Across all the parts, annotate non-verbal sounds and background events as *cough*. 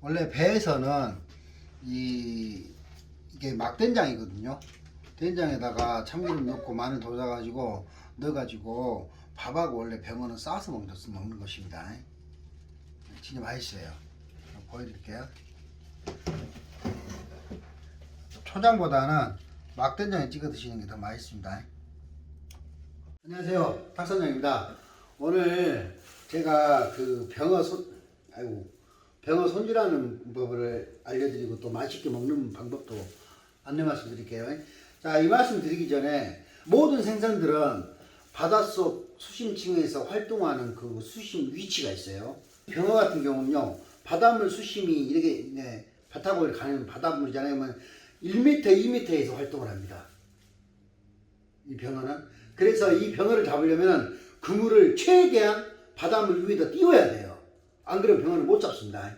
원래 배에서는 이 이게 막된장이거든요. 된장에다가 참기름 넣고 마늘 돌려가지고 넣어가지고 밥하고 원래 병어는 싸서 먹는, 것입니다. 진짜 맛있어요. 보여드릴게요. 초장보다는 막된장에 찍어 드시는 게 더 맛있습니다. 안녕하세요. 탁선장입니다. 오늘 제가 그 병어 손, 아이고, 병어 손질하는 법을 알려드리고 또 맛있게 먹는 방법도 안내 말씀드릴게요. 자, 이 말씀 드리기 전에 모든 생선들은 바닷속 수심층에서 활동하는 그 수심 위치가 있어요. 병어 같은 경우는요, 바닷물 수심이 이렇게 네, 바닥으로 가는 바닷물이잖아요. 그러면 1m, 2m에서 활동을 합니다. 이 병어는. 그래서 이 병어를 잡으려면 그물을 최대한 바닷물 위에다 띄워야 돼요. 안 그러면 병어를 못 잡습니다.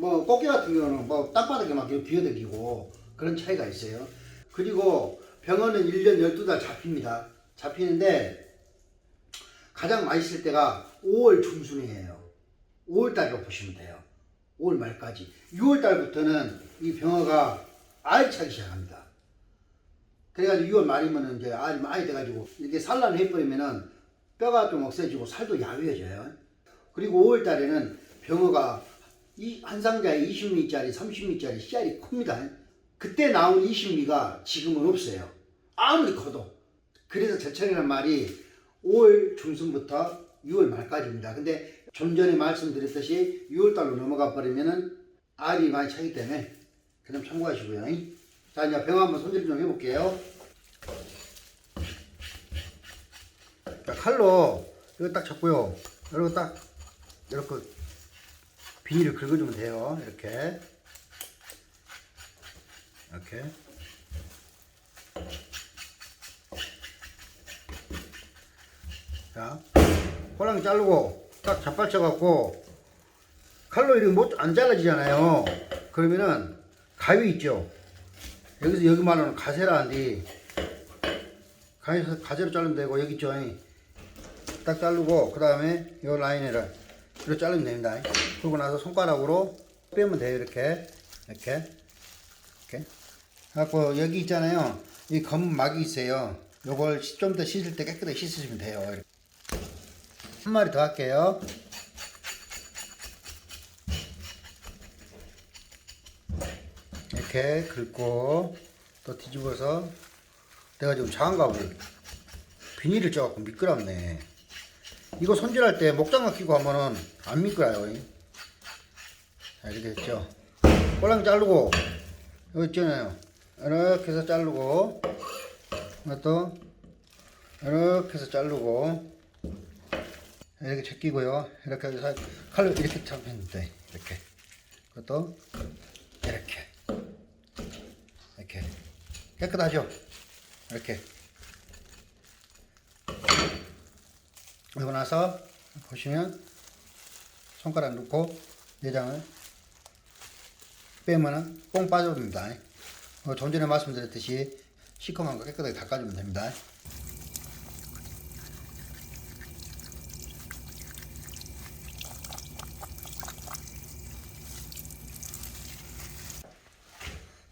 뭐 꽃게 같은 경우는 뭐 땅바닥에 막 비어다니고 그런 차이가 있어요. 그리고 병어는 1년 12달 잡힙니다. 잡히는데 가장 맛있을 때가 5월 중순이에요. 5월 달이라고 보시면 돼요. 5월 말까지. 6월 달부터는 이 병어가 알 차기 시작합니다. 그래가지고 6월 말이면은 이제 알이 많이 돼가지고 이렇게 산란을 해버리면은 뼈가 좀 없어지고 살도 야위어져요. 그리고 5월 달에는 병어가 이 한 상자에 20미짜리, 30미짜리 씨알이 큽니다. 그때 나온 20미가 지금은 없어요. 아무리 커도. 그래서 제철이라는 말이 5월 중순부터 6월 말까지입니다. 근데 좀 전에 말씀드렸듯이 6월 달로 넘어가 버리면은 알이 많이 차기 때문에 그냥 참고하시고요. 자, 이제 병 한번 손질 좀 해볼게요. 자, 칼로 이거 딱 잡고요. 이렇게 딱 이렇게 비닐을 긁어주면 돼요. 이렇게 이렇게 자 호랑이 자르고 딱 잡발쳐갖고 칼로 이렇게 못 안 잘라지잖아요. 그러면은 가위 있죠. 여기서 여기 말하는 가세라는데 가위에서 가세로 자르면 되고 여기 있죠. 딱 자르고 그 다음에 이 라인을 이렇게 자르면 됩니다. 그러고 나서 손가락으로 빼면 돼요. 이렇게 이렇게 이렇게. 갖고 여기 있잖아요. 이 검은 막이 있어요. 요걸 좀 더 씻을 때 깨끗하게 씻으시면 돼요. 한 마리 더 할게요. 이렇게 긁고 또 뒤집어서 내가 지금 장갑을 비닐을 쪄갖고 미끄럽네. 이거 손질할 때 목장갑 끼고 하면은 안 미끄러요. 자, 이렇게 됐죠. 꼴랑 자르고, 여기 있잖아요. 이렇게 해서 자르고, 이것도 이렇게 해서 자르고, 이렇게 제끼고요. 이렇게 해서 칼로 이렇게 잡혔는데, 이렇게. 그것도 이렇게. 이렇게. 깨끗하죠? 이렇게. 그러고 나서 보시면 손가락 넣고 내장을 빼면은 뽕 빠져버립니다. 어, 좀 전에 말씀드렸듯이 시커먼 거 깨끗하게 닦아주면 됩니다.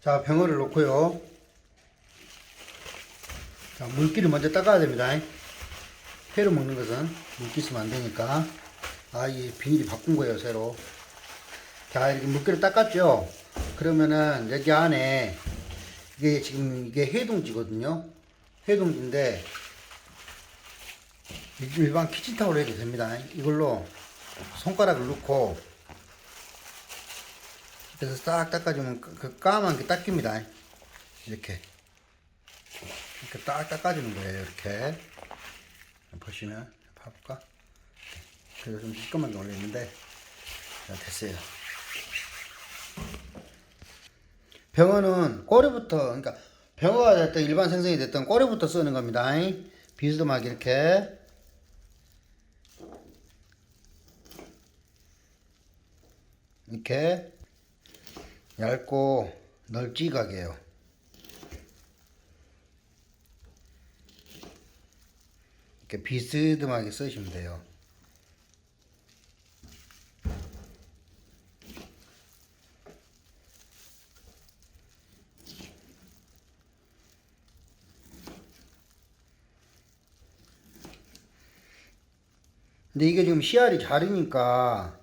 자, 병어를 놓고요. 자, 물기를 먼저 닦아야 됩니다. 회로 먹는 것은 물기 있으면 안 되니까. 아, 이 비닐이 바꾼 거예요, 새로. 자, 이렇게 물기를 닦았죠? 그러면은 여기 안에 이게 지금 이게 해동지거든요. 해동지인데 일반 키친타올로 해도 됩니다. 이걸로 손가락을 넣고 그래서 싹 닦아주면 그- 그 까만 게 닦입니다. 이렇게 이렇게 딱 닦아주는 거예요. 이렇게 보시면 봐볼까? 그래서 좀 시꺼멓게 올렸는데 자, 됐어요. 병어는 꼬리부터 그러니까 병어가 됐든 일반 생선이 됐든 꼬리부터 쓰는 겁니다. 비스듬하게 이렇게 이렇게 얇고 널찍하게요. 이렇게 비스듬하게 쓰시면 돼요. 근데 이게 지금 씨알이 자르니까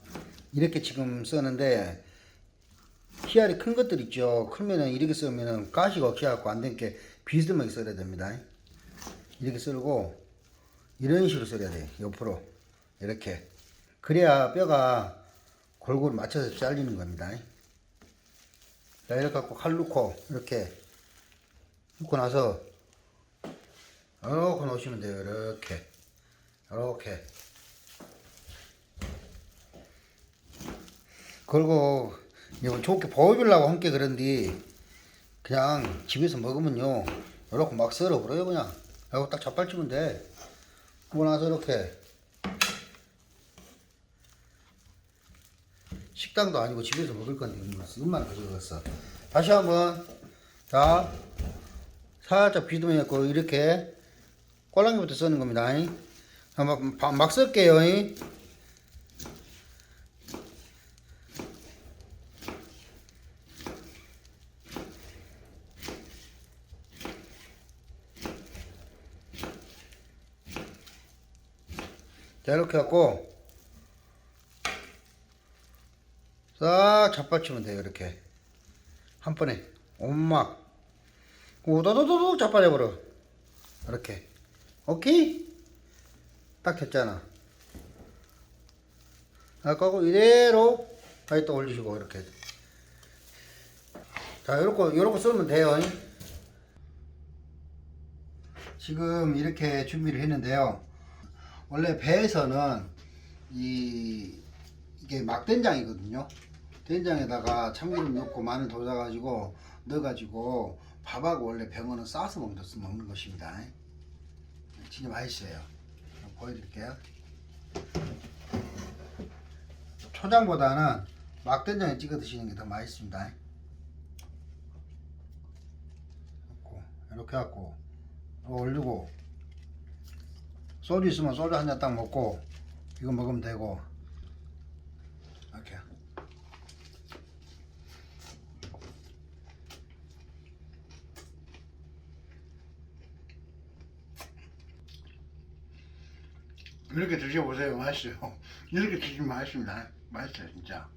이렇게 지금 쓰는데 씨알이 큰 것들 있죠. 크면은 이렇게 쓰면은 가시가 없이 갖고 안 되니까 비스듬하게 써야 됩니다. 이렇게 쓰고 이런 식으로 썰어야 돼. 옆으로 이렇게 그래야 뼈가 골고루 맞춰서 잘리는 겁니다. 자 이렇게 갖고 칼 넣고 이렇게 넣고 나서 이렇게 놓으시면 돼요. 이렇게 이렇게 그리고 이거 좋게 보여주려고 함께 그런데 그냥 집에서 먹으면요 이렇게 막 썰어 버려요 그냥 하고 딱 잡발치면 돼 그러고 나서 이렇게 식당도 아니고 집에서 먹을 건데 얼마나 가져갔어 다시 한번 자 살짝 비듬어갖고 이렇게 꼴랑이부터 쓰는 겁니다. 막, 막, 막 쓸게요 자 이렇게 갖고 싹 잡아치면 돼요 이렇게. 한 번에. 엄막 우도도도도 잡아내버려. 이렇게. 오케이? 딱 됐잖아. 아까고 이대로 다시 또 올리시고 이렇게. 자 요렇게 요렇게 썰면 돼요. 지금 이렇게 준비를 했는데요 원래 배에서는 이 이게 막된장이거든요. 된장에다가 참기름 넣고 마늘 돌아가지고 넣어가지고 밥하고 원래 병어는 싸서 먹는 것입니다. 진짜 맛있어요. 보여드릴게요. 초장보다는 막된장에 찍어 드시는 게 더 맛있습니다. 이렇게 해갖고 올리고 소주 있으면 소주 한 잔 딱 먹고 이거 먹으면 되고. 이렇게. 이렇게 드셔보세요. 맛있어요. *laughs* 이렇게 드시면 맛있습니다. 맛있어요 진짜